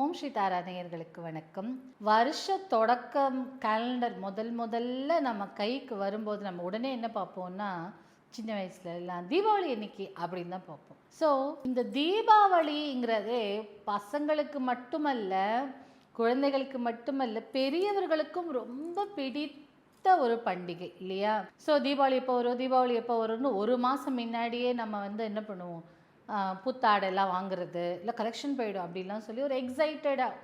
ஓம் ஸ்ரீ தாராதேயர்களுக்கு வணக்கம். வருஷ தொடக்கம் கேலண்டர் முதல் முதல்ல நம்ம கைக்கு வரும்போது நம்ம உடனே என்ன பார்ப்போம்னா சின்ன வயசுல எல்லாம் தீபாவளி அன்னைக்கு அப்படின்னு தான் பார்ப்போம். ஸோ இந்த தீபாவளிங்கிறதே பசங்களுக்கு மட்டுமல்ல குழந்தைகளுக்கு மட்டுமல்ல பெரியவர்களுக்கும் ரொம்ப பிடித்த ஒரு பண்டிகை இல்லையா? ஸோ தீபாவளி எப்போ வரும் தீபாவளி எப்போ வரும்னு ஒரு மாதம் முன்னாடியே நம்ம வந்து என்ன பண்ணுவோம்? புத்தாடெல்லாம் வாங்குறது இல்லை கலெக்ஷன் போயிடும் அப்படிலாம் சொல்லி ஒரு எக்ஸைட்டடாக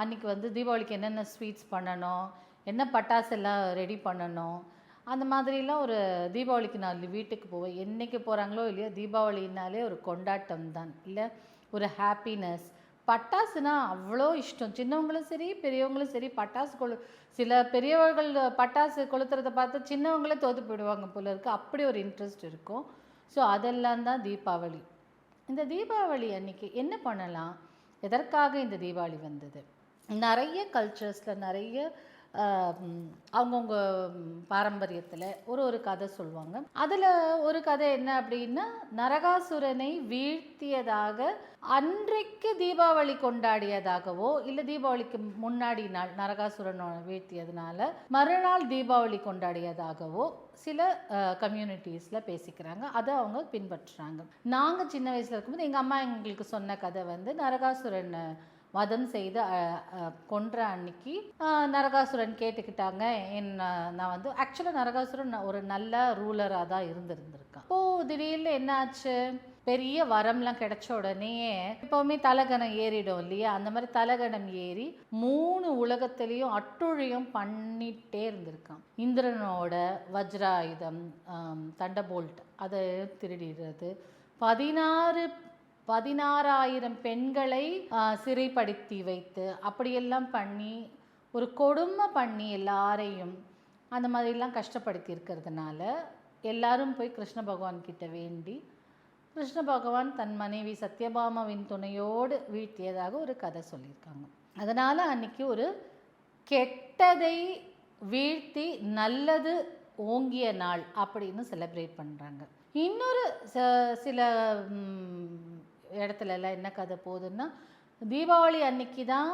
அன்னைக்கு வந்து தீபாவளிக்கு என்னென்ன ஸ்வீட்ஸ் பண்ணணும் என்ன பட்டாசு எல்லாம் ரெடி பண்ணணும் அந்த மாதிரிலாம் ஒரு தீபாவளிக்கு நான் வீட்டுக்கு போவேன் என்றைக்கு போகிறாங்களோ இல்லையோ தீபாவளினாலே ஒரு கொண்டாட்டம் தான் இல்லை ஒரு ஹாப்பினஸ் பட்டாசுனா அவ்வளோ இஷ்டம் சின்னவங்களும் சரி பெரியவங்களும் சரி பட்டாசு கொளு சில பெரியவர்கள் பட்டாசு கொளுத்துறதை பார்த்து சின்னவங்களே தோற்று போயிடுவாங்க போல இருக்குது அப்படி ஒரு இன்ட்ரெஸ்ட் இருக்கும். ஸோ அதெல்லாம் தான் தீபாவளி. இந்த தீபாவளி அன்றைக்கி என்ன பண்ணலாம்? எதற்காக இந்த தீபாவளி வந்தது? நிறைய கல்ச்சர்ஸில் நிறைய அவங்கவுங்க பாரம்பரியத்தில் ஒரு ஒரு கதை சொல்லுவாங்க. அதில் ஒரு கதை என்ன அப்படின்னா நரகாசுரனை வீழ்த்தியதாக அன்றைக்கு தீபாவளி கொண்டாடியதாகவோ இல்லை தீபாவளிக்கு முன்னாடி நாள் நரகாசுரனை வீழ்த்தியதுனால மறுநாள் தீபாவளி கொண்டாடியதாகவோ சில கம்யூனிட்டிஸில் பேசிக்கிறாங்க. அதை அவங்க பின்பற்றுறாங்க. நாங்கள் சின்ன வயசில் இருக்கும்போது எங்கள் அம்மா எங்களுக்கு சொன்ன கதை வந்து நரகாசுரன் வதம் செய்து கொன்ற அன்னைக்கு நரகாசுரன் கேட்டுக்கிட்டாங்க. என் நான் வந்து ஆக்சுவலாக நரகாசுரன் ஒரு நல்ல ரூலராக தான் இருந்திருந்திருக்கான். ஓ திடீர்னு என்னாச்சு? பெரிய வரம்லாம் கிடைச்ச உடனே எப்போவுமே தலகணம் ஏறிடும் இல்லையா? அந்த மாதிரி தலகணம் ஏறி மூணு உலகத்திலையும் அட்டுழியம் பண்ணிட்டே இருந்திருக்கான். இந்திரனோட வஜ்ராயுதம் தண்டபோல்ட் அதை திருடிடுறது. பதினாறு பதினாறாயிரம் பெண்களை சிறைப்படுத்தி வைத்து அப்படியெல்லாம் பண்ணி ஒரு கொடுமை பண்ணி எல்லாரையும் அந்த மாதிரிலாம் கஷ்டப்படுத்தி இருக்கிறதுனால எல்லாரும் போய் கிருஷ்ண பகவான் கிட்ட வேண்டி கிருஷ்ண பகவான் தன் மனைவி சத்யபாமாவின் துணையோடு வீழ்த்தியதாக ஒரு கதை சொல்லியிருக்காங்க. அதனால் அன்னைக்கு ஒரு கெட்டதை வீழ்த்தி நல்லது ஓங்கிய நாள் அப்படின்னு செலிப்ரேட் பண்ணுறாங்க இன்னொரு ச- சில இடத்துல எல்லாம் என்ன கதை போகுதுன்னா தீபாவளி அன்னைக்கு தான்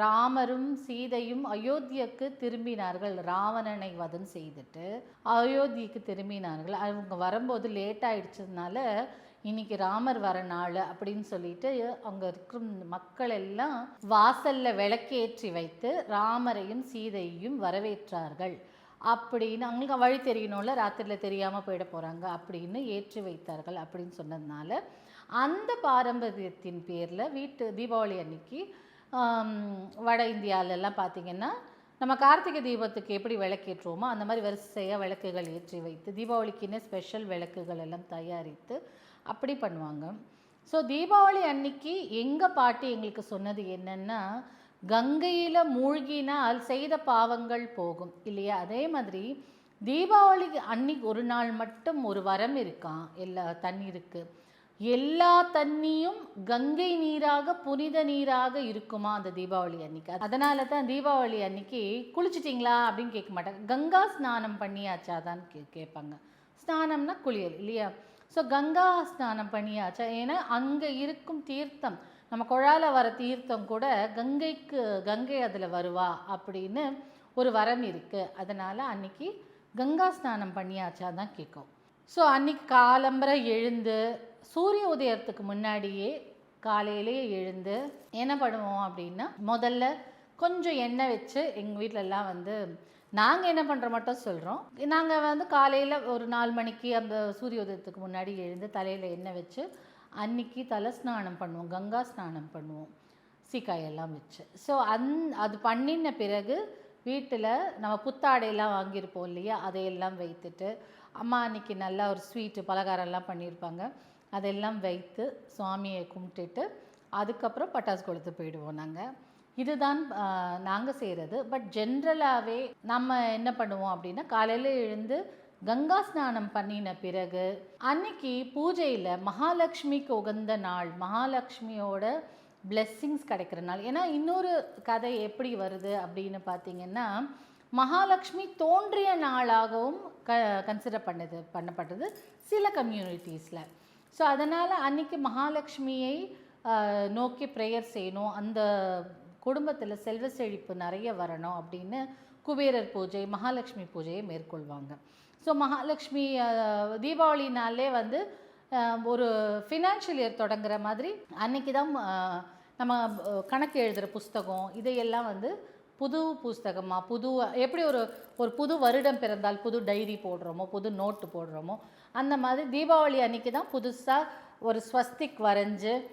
ராமரும் சீதையும் அயோத்தியக்கு திரும்பினார்கள். ராவணனை வதம் செய்துட்டு அயோத்திக்கு திரும்பினார்கள். அவங்க வரும்போது லேட் ஆயிடுச்சதுனால இன்னைக்கு ராமர் வர நாள் அப்படின்னு சொல்லிட்டு அங்கே இருக்கும் மக்கள் எல்லாம் வாசலில் விளக்கேற்றி வைத்து ராமரையும் சீதையையும் வரவேற்றார்கள். அப்படின்னு அவங்களுக்கு வழி தெரியணும்ல ராத்திரியில் தெரியாமல் போயிட போகிறாங்க அப்படின்னு ஏற்றி வைத்தார்கள் அப்படின்னு சொன்னதுனால அந்த பாரம்பரியத்தின் பேரில் வீட்டு தீபாவளி அன்னைக்கு வட இந்தியாவிலலாம் பார்த்திங்கன்னா நம்ம கார்த்திகை தீபத்துக்கு எப்படி விளக்கேற்றுவோமோ அந்த மாதிரி வரிசையாக விளக்குகள் ஏற்றி வைத்து தீபாவளிக்குன்னே ஸ்பெஷல் விளக்குகள் எல்லாம் தயாரித்து அப்படி பண்ணுவாங்க. ஸோ தீபாவளி அன்னைக்கு எங்கள் பாட்டி எங்களுக்கு சொன்னது என்னென்னா கங்கையில் மூழ்கினால் செய்த பாவங்கள் போகும் இல்லையா? அதே மாதிரி தீபாவளிக்கு அன்னைக்கு ஒரு நாள் மட்டும் ஒரு வரம் இருக்கான் எல்லா தண்ணி இருக்குது எல்லா தண்ணியும் கங்கை நீராக புனித நீராக இருக்குமா அந்த தீபாவளி அன்னைக்கு? அதனால தான் தீபாவளி அன்னைக்கு குளிச்சிட்டிங்களா அப்படின்னு கேட்க மாட்டாங்க. கங்கா ஸ்நானம் பண்ணியாச்சாதான் கே கேட்பாங்க. ஸ்நானம்னா குளியல் இல்லையா? ஸோ கங்கா ஸ்நானம் பண்ணியாச்சா? ஏன்னா அங்கே இருக்கும் தீர்த்தம் நம்ம குழால வர தீர்த்தம் கூட கங்கைக்கு கங்கை அதில் வருவா அப்படின்னு ஒரு வரம் இருக்குது அதனால் அன்னைக்கு கங்கா ஸ்நானம் பண்ணியாச்சா தான் கேட்கும். ஸோ அன்னைக்கு காலம்பரை எழுந்து சூரிய உதயத்துக்கு முன்னாடியே காலையிலேயே எழுந்து என்ன பண்ணுவோம் அப்படின்னா முதல்ல கொஞ்சம் எண்ணெய் வச்சு எங்கள் வீட்டிலலாம் வந்து நாங்கள் என்ன பண்ணுற மட்டும் சொல்கிறோம் நாங்கள் வந்து காலையில் ஒரு நாலு மணிக்கு அந்த சூரிய உதயத்துக்கு முன்னாடி எழுந்து தலையில் எண்ணெய் வச்சு அன்னைக்கு தலை ஸ்நானம் பண்ணுவோம் கங்கா ஸ்நானம் பண்ணுவோம் சீக்காயெல்லாம் வச்சு. ஸோ அந் அது பண்ணின பிறகு வீட்டில் நம்ம புத்தாடையெல்லாம் வாங்கியிருப்போம் இல்லையா அதையெல்லாம் வைத்துட்டு அம்மா அன்னைக்கு நல்லா ஒரு ஸ்வீட்டு பலகாரம்லாம் பண்ணியிருப்பாங்க. அதெல்லாம் வைத்து சுவாமியை கும்பிட்டுட்டு அதுக்கப்புறம் பட்டாசு கொளுத்து போயிடுவோம் நாங்கள் இதுதான் நாங்கள் செய்கிறது பட் ஜென்ரலாகவே நம்ம என்ன பண்ணுவோம் அப்படின்னா காலையில் எழுந்து கங்கா ஸ்நானம் பண்ணின பிறகு அன்னைக்கு பூஜையில் மகாலட்சுமிக்கு உகந்த நாள் மகாலட்சுமியோட பிளெஸ்ஸிங்ஸ் கிடைக்கிற நாள். ஏன்னா இன்னொரு கதை எப்படி வருது அப்படின்னு பார்த்தீங்கன்னா மகாலட்சுமி தோன்றிய நாளாகவும் க கன்சிடர் பண்ணது பண்ணப்பட்டது சில கம்யூனிட்டிஸில் ஸோ அதனால் அன்றைக்கி மகாலட்சுமியை நோக்கி ப்ரேயர் செய்யணும். அந்த குடும்பத்தில் செல்வ செழிப்பு நிறைய வரணும் அப்படின்னு குபேரர் பூஜை மகாலட்சுமி பூஜையை மேற்கொள்வாங்க. ஸோ மகாலட்சுமி தீபாவளினாலே வந்து ஒரு ஃபினான்ஷியல் இயர் தொடங்குற மாதிரி அன்னைக்கு தான் நம்ம கணக்கு எழுதுகிற புஸ்தகம் இதையெல்லாம் வந்து புது புஸ்தகமாக புது எப்படி ஒரு ஒரு புது வருடம் பிறந்தால் புது டைரி போடுறோமோ புது நோட்டு போடுறோமோ அந்த மாதிரி தீபாவளி அன்னைக்கு தான் புதுசாக ஒரு ஸ்வஸ்திக் வரைஞ்சு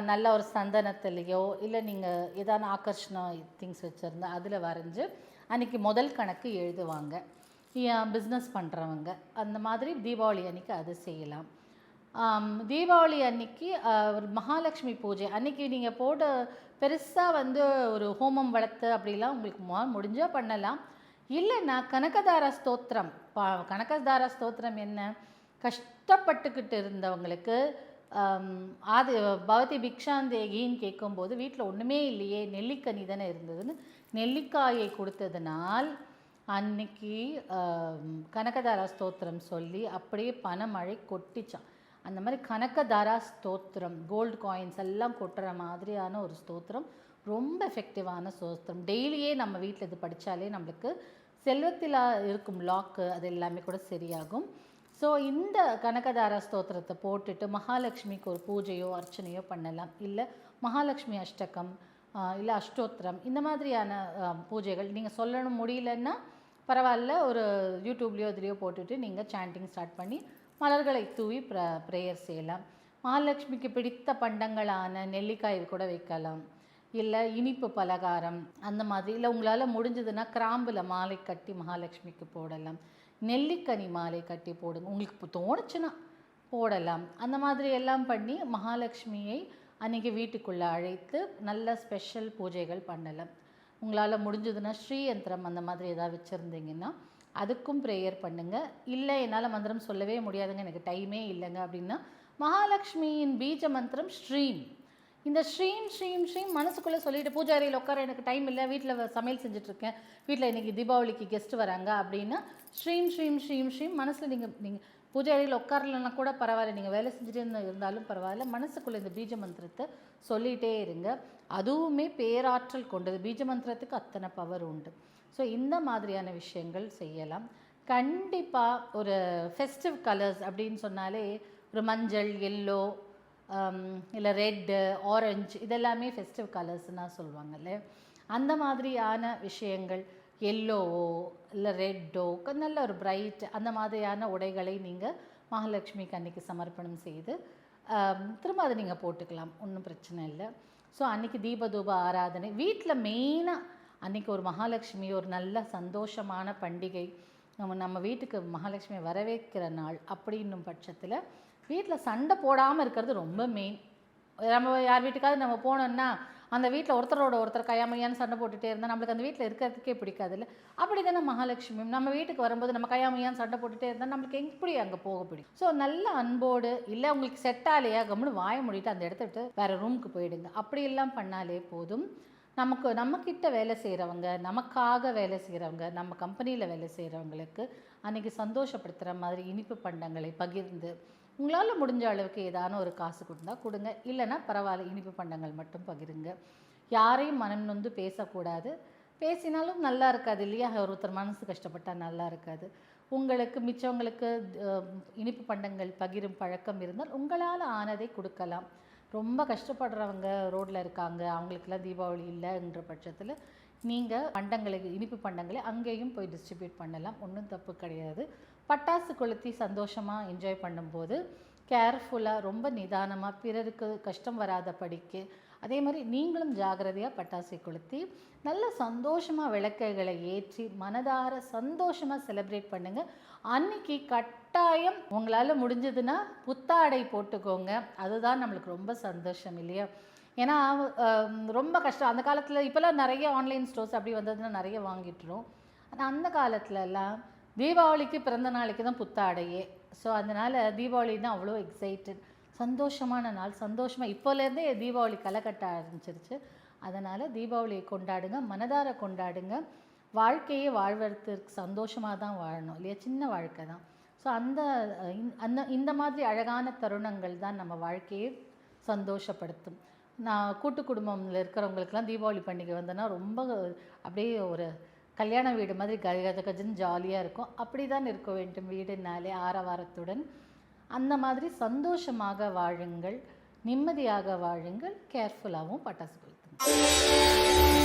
நல்ல ஒரு சந்தனத்துலேயோ இல்லை நீங்கள் ஏதான ஆகர்ஷணம் திங்ஸ் வச்சுருந்தா அதில் வரைஞ்சு அன்னைக்கு முதல் கணக்கு எழுதுவாங்க. பிஸ்னஸ் பண்ணுறவங்க அந்த மாதிரி தீபாவளி அன்னைக்கு அது செய்யலாம். தீபாவளி அன்னைக்கு ஒரு மகாலட்சுமி பூஜை. அன்றைக்கி நீங்கள் போட பெருசாக வந்து ஒரு ஹோமம் வளர்த்து அப்படிலாம் உங்களுக்கு மு- முடிஞ்சால் பண்ணலாம். இல்லைன்னா கனகதார ஸ்தோத்திரம். பா கனகதார ஸ்தோத்திரம் என்ன? கஷ்டப்பட்டுக்கிட்டு இருந்தவங்களுக்கு ஆதி பவதி பிக்ஷாந்தேகின்னு கேட்கும்போது வீட்டில் ஒன்றுமே இல்லையே நெல்லிக்கனி தானே இருந்ததுன்னு நெல்லிக்காயை கொடுத்ததுனால் அன்னைக்கு கனகதாரா ஸ்தோத்திரம் சொல்லி அப்படியே பணமழை கொட்டிச்சான். அந்த மாதிரி கனகதாரா ஸ்தோத்திரம் கோல்டு காயின்ஸ் எல்லாம் கொட்டுற மாதிரியான ஒரு ஸ்தோத்திரம் ரொம்ப எஃபெக்டிவான ஸ்தோத்திரம். டெய்லியே நம்ம வீட்டில் இது படித்தாலே நம்மளுக்கு செல்வத்தில் இருக்கும் லாக்கு அது எல்லாமே கூட சரியாகும். ஸோ இந்த கனகதார ஸ்தோத்திரத்தை போட்டுட்டு மகாலட்சுமிக்கு ஒரு பூஜையோ அர்ச்சனையோ பண்ணலாம். இல்லை மகாலட்சுமி அஷ்டகம் இல்லை அஷ்டோத்திரம் இந்த மாதிரியான பூஜைகள் நீங்கள் சொல்லணும் முடியலன்னா பரவாயில்ல ஒரு யூடியூப்லேயோ இதுலேயோ போட்டுட்டு நீங்கள் சாண்டிங் ஸ்டார்ட் பண்ணி மலர்களை தூவி ப்ர ப்ரேயர் செய்யலாம். மகாலட்சுமிக்கு பிடித்த பண்டங்களான நெல்லிக்காய் கூட வைக்கலாம். இல்லை இனிப்பு பலகாரம் அந்த மாதிரி. இல்லை உங்களால் முடிஞ்சதுன்னா கிராம்பில் மாலை கட்டி மகாலட்சுமிக்கு போடலாம். நெல்லிக்கனி மாலை கட்டி போடுங்க உங்களுக்கு தோணுச்சுன்னா போடலாம். அந்த மாதிரி எல்லாம் பண்ணி மகாலட்சுமியை அன்றைக்கி வீட்டுக்குள்ளே அழைத்து நல்ல ஸ்பெஷல் பூஜைகள் பண்ணலாம். உங்களால் முடிஞ்சதுன்னா ஸ்ரீயந்திரம் அந்த மாதிரி ஏதாவது வச்சுருந்தீங்கன்னா அதுக்கும் ப்ரேயர் பண்ணுங்கள் இல்லை என்னால் மந்திரம் சொல்லவே முடியாதுங்க எனக்கு டைமே இல்லைங்க அப்படின்னா மகாலட்சுமியின் பீஜ மந்திரம் ஸ்ரீம். இந்த ஸ்ரீம் ஸ்ரீம் ஸ்ரீம் மனசுக்குள்ளே சொல்லிட்டு பூஜாரியில் உட்கார எனக்கு டைம் இல்லை வீட்டில் சமையல் செஞ்சுட்ருக்கேன் வீட்டில் இன்றைக்கி தீபாவளிக்கு கெஸ்ட் வராங்க அப்படின்னா ஸ்ரீம் ஸ்ரீம் ஸ்ரீம் ஸ்ரீம் மனசில் நீங்கள் நீங்கள் பூஜாரியில் உட்காரலன்னா கூட பரவாயில்ல. நீங்கள் வேலை செஞ்சுட்டு இருந்தாலும் பரவாயில்ல. மனசுக்குள்ளே இந்த பீஜ மந்திரத்தை சொல்லிகிட்டே இருங்க. அதுவுமே பேராற்றல் கொண்டது. பீஜ மந்திரத்துக்கு அத்தனை பவர் உண்டு. ஸோ இந்த மாதிரியான விஷயங்கள் செய்யலாம். கண்டிப்பாக ஒரு ஃபெஸ்டிவ் கலர்ஸ் அப்படின்னு சொன்னாலே ஒரு மஞ்சள் எல்லோ இல்லை ரெட்டு ஆரஞ்சு இதெல்லாமே ஃபெஸ்டிவ் கலர்ஸ்னால் சொல்லுவாங்கல்ல. அந்த மாதிரியான விஷயங்கள் எல்லோவோ இல்லை ரெட்டோ நல்ல ஒரு பிரைட் அந்த மாதிரியான உடைகளை நீங்கள் மகாலட்சுமிக்கு அன்னைக்கு சமர்ப்பணம் செய்து um, திரும்ப அதை நீங்கள் போட்டுக்கலாம். ஒன்றும் பிரச்சனை இல்லை. ஸோ அன்றைக்கி தீபதூப ஆராதனை. வீட்டில் மெயினாக அன்றைக்கி ஒரு மகாலட்சுமி ஒரு நல்ல சந்தோஷமான பண்டிகை. நம்ம நம்ம வீட்டுக்கு மகாலட்சுமி வரவேற்கிற நாள் அப்படின்னும் பட்சத்தில் வீட்டில் சண்டை போடாமல் இருக்கிறது ரொம்ப மெயின் நம்ம யார் வீட்டுக்காவது நம்ம போனோம்னா அந்த வீட்டில் ஒருத்தரோட ஒருத்தர் கையாமையான்னு சண்டை போட்டுகிட்டே இருந்தால் நம்மளுக்கு அந்த வீட்டில் இருக்கிறதுக்கே பிடிக்காதுல்ல அப்படி தானே மகாலட்சுமி. நம்ம வீட்டுக்கு வரும்போது நம்ம கையாமையான்னு சண்டை போட்டுகிட்டே இருந்தால் நம்மளுக்கு எப்படி அங்கே போக பிடிக்கும்? ஸோ நல்ல அன்போடு இல்லை உங்களுக்கு செட் ஆலையா கம்முன்னு வாய மூடிட்டு அந்த இடத்த விட்டு வேறு ரூமுக்கு போயிடுங்க. அப்படி எல்லாம் பண்ணாலே போதும். நமக்கு நம்மக்கிட்ட வேலை செய்கிறவங்க நமக்காக வேலை செய்கிறவங்க நம்ம கம்பெனியில் வேலை செய்கிறவங்களுக்கு அன்றைக்கி சந்தோஷப்படுத்துகிற மாதிரி இனிப்பு பண்டங்களை பகிர்ந்து உங்களால் முடிஞ்ச அளவுக்கு ஏதான ஒரு காசு கொடுத்தா கொடுங்க. இல்லைன்னா பரவாயில்ல இனிப்பு பண்டங்கள் மட்டும் பகிருங்க. யாரையும் மனம் நொந்து பேசக்கூடாது. பேசினாலும் நல்லா இருக்காது இல்லையா? ஒருத்தர் மனசு கஷ்டப்பட்டால் நல்லா இருக்காது. உங்களுக்கு மிச்சவங்களுக்கு இனிப்பு பண்டங்கள் பகிரும் பழக்கம் இருந்தால் உங்களால் ஆனதை கொடுக்கலாம். ரொம்ப கஷ்டப்படுறவங்க ரோட்டில் இருக்காங்க. அவங்களுக்கெல்லாம் தீபாவளி இல்லைன்ற பட்சத்தில் நீங்கள் பண்டங்களை இனிப்பு பண்டங்களை அங்கேயும் போய் டிஸ்ட்ரிபியூட் பண்ணலாம். ஒன்றும் தப்பு கிடையாது. பட்டாசு கொளுத்தி சந்தோஷமாக என்ஜாய் பண்ணும்போது கேர்ஃபுல்லாக ரொம்ப நிதானமாக பிறருக்கு கஷ்டம் வராத படிக்கு அதே மாதிரி நீங்களும் ஜாகிரதையாக பட்டாசை கொளுத்தி நல்ல சந்தோஷமாக விளக்குகளை ஏற்றி மனதார சந்தோஷமாக செலிப்ரேட் பண்ணுங்கள் அன்னைக்கு கட்டாயம் உங்களால் முடிஞ்சதுன்னா புத்தாடை போட்டுக்கோங்க. அதுதான் நம்மளுக்கு ரொம்ப சந்தோஷம் இல்லையா? ஏன்னா ரொம்ப கஷ்டம். அந்த காலத்தில் இப்போல்லாம் நிறைய ஆன்லைன் ஸ்டோர்ஸ் அப்படி வந்ததுன்னா நிறைய வாங்கிட்டுரும். ஆனால் அந்த காலத்துலலாம் தீபாவளிக்கு பிறந்த நாளைக்கு தான் புத்தாடையே ஸோ அதனால் தீபாவளின்னா அவ்வளோ எக்ஸைட்டட் சந்தோஷமான நாள் சந்தோஷமாக இப்போலேருந்தே தீபாவளி களை கட்ட ஆரம்பிச்சிருச்சு. அதனால் தீபாவளியை கொண்டாடுங்க மனதார கொண்டாடுங்க. வாழ்க்கையே வாழ்வதற்கு சந்தோஷமாக தான் வாழணும் இல்லையா? சின்ன வாழ்க்கை தான். ஸோ அந்த அந்த இந்த மாதிரி அழகான தருணங்கள் தான் நம்ம வாழ்க்கையை சந்தோஷப்படுத்தும். நான் கூட்டு குடும்பம்ல இருக்கிறவங்களுக்குலாம் தீபாவளி பண்டிகை வந்தோன்னா ரொம்ப அப்படியே ஒரு கல்யாண வீடு மாதிரி கஜ கஜ கஜன்னு ஜாலியாக இருக்கும். அப்படி தான் இருக்க வேண்டும் வீடுனாலே ஆரவாரத்துடன். அந்த மாதிரி சந்தோஷமாக வாழுங்கள் நிம்மதியாக வாழுங்கள் கேர்ஃபுல்லாகவும் பட்டாசு கொளுத்துங்க